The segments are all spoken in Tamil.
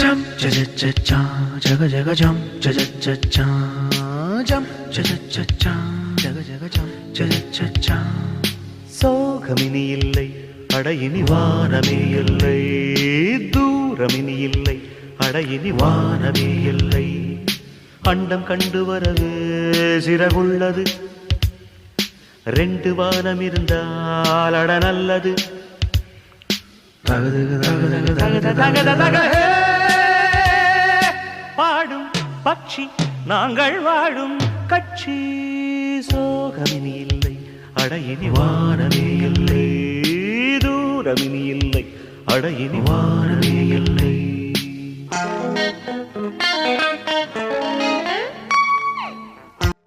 Jump, cha cha cha cha, jaga jaga jump, cha cha cha cha, jump, cha cha cha cha, jaga jaga jump, cha cha cha cha. சோகமினி இல்லை அடையினி வானமே இல்லை தூரமினி இல்லை அடையினி வானமே இல்லை அண்டம் கண்டு வரது சிறகுள்ளது ரெண்டு வானம் இருந்தால் அட நல்லது தகதக தகதக தக, தகதக தக, தக, பட்சி நாங்கள் வாழும் கட்சி. சோகமினி இல்லை அடையினி வானமே இல்லை. தூரமினி இல்லை அடையினி வானமே இல்லை.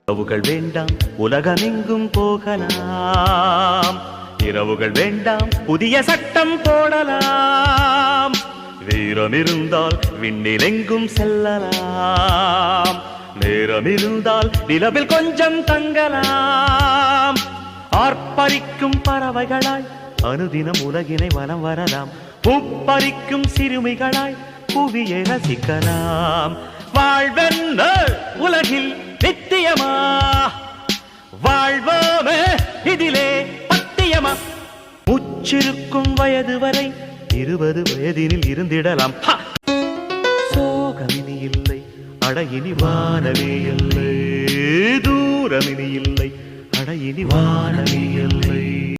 இரவுகள் வேண்டாம் உலகமெங்கும் போகலாம். இரவுகள் வேண்டாம் புதிய சட்டம் போடலாம். வீரம் இருந்தால் விண்ணிலெங்கும் செல்லலாம். நேரம் இருந்தால் நிலவில் கொஞ்சம் தங்கலாம். ஆர்ப்பரிக்கும் பறவைகளாய் அனுதினம் உலகினை வலம் வரலாம். பூப்பறிக்கும் சிறுமிகளாய் புவியை ரசிக்கலாம். வாழ்வென்ன உலகில் நித்தியமா? வாழ்வோமே இதிலே பத்தியமா? முச்சிருக்கும் வயது வரை இருபது வயதினில் இருந்திடலாம். சோகமினி இல்லை அடையினி வானமே இல்லை. தூரமினி இல்லை அடையினி வானமே இல்லை.